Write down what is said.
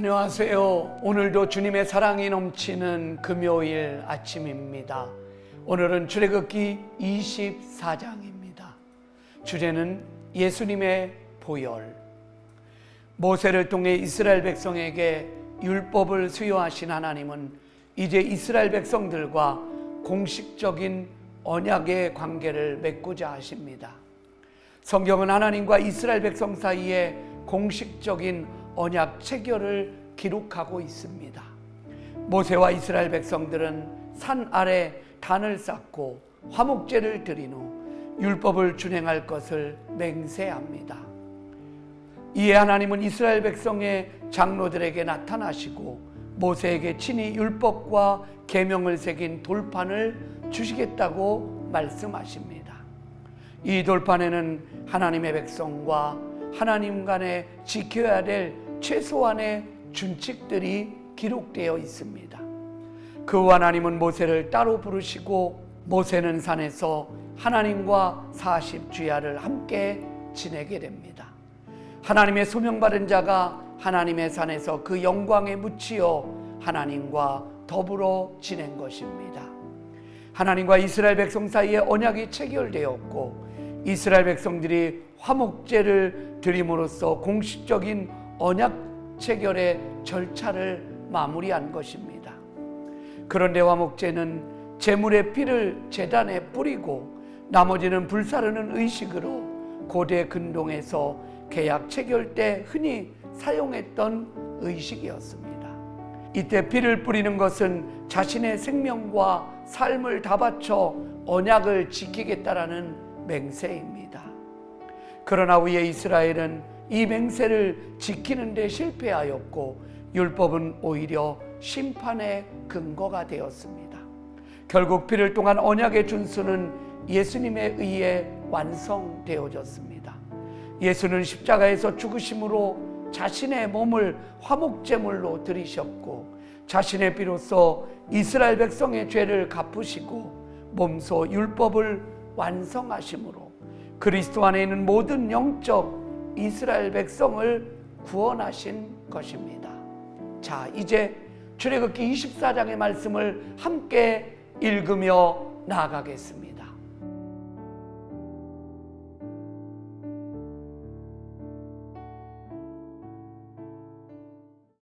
안녕하세요. 오늘도 주님의 사랑이 넘치는 금요일 아침입니다. 오늘은 출애굽기 24장입니다. 주제는 예수님의 보혈. 모세를 통해 이스라엘 백성에게 율법을 수여하신 하나님은 이제 이스라엘 백성들과 공식적인 언약의 관계를 맺고자 하십니다. 성경은 하나님과 이스라엘 백성 사이에 공식적인 언약 체결을 기록하고 있습니다. 모세와 이스라엘 백성들은 산 아래 단을 쌓고 화목제를 드린 후 율법을 준행할 것을 맹세합니다. 이에 하나님은 이스라엘 백성의 장로들에게 나타나시고 모세에게 친히 율법과 계명을 새긴 돌판을 주시겠다고 말씀하십니다. 이 돌판에는 하나님의 백성과 하나님 간에 지켜야 될 최소한의 준칙들이 기록되어 있습니다. 그 하나님은 모세를 따로 부르시고 모세는 산에서 하나님과 40주야를 함께 지내게 됩니다. 하나님의 소명받은 자가 하나님의 산에서 그 영광에 묻히어 하나님과 더불어 지낸 것입니다. 하나님과 이스라엘 백성 사이에 언약이 체결되었고 이스라엘 백성들이 화목제를 드림으로써 공식적인 언약 체결의 절차를 마무리한 것입니다. 그런데 화목제는 제물의 피를 제단에 뿌리고 나머지는 불사르는 의식으로 고대 근동에서 계약 체결 때 흔히 사용했던 의식이었습니다. 이때 피를 뿌리는 것은 자신의 생명과 삶을 다 바쳐 언약을 지키겠다라는 맹세입니다. 그러나 위에 이스라엘은 이 맹세를 지키는 데 실패하였고 율법은 오히려 심판의 근거가 되었습니다. 결국 피를 통한 언약의 준수는 예수님에 의해 완성되어졌습니다. 예수는 십자가에서 죽으심으로 자신의 몸을 화목제물로 드리셨고 자신의 피로써 이스라엘 백성의 죄를 갚으시고 몸소 율법을 완성하심으로 그리스도 안에 있는 모든 영적 이스라엘 백성을 구원하신 것입니다. 자, 이제 출애굽기 24장의 말씀을 함께 읽으며 나아가겠습니다.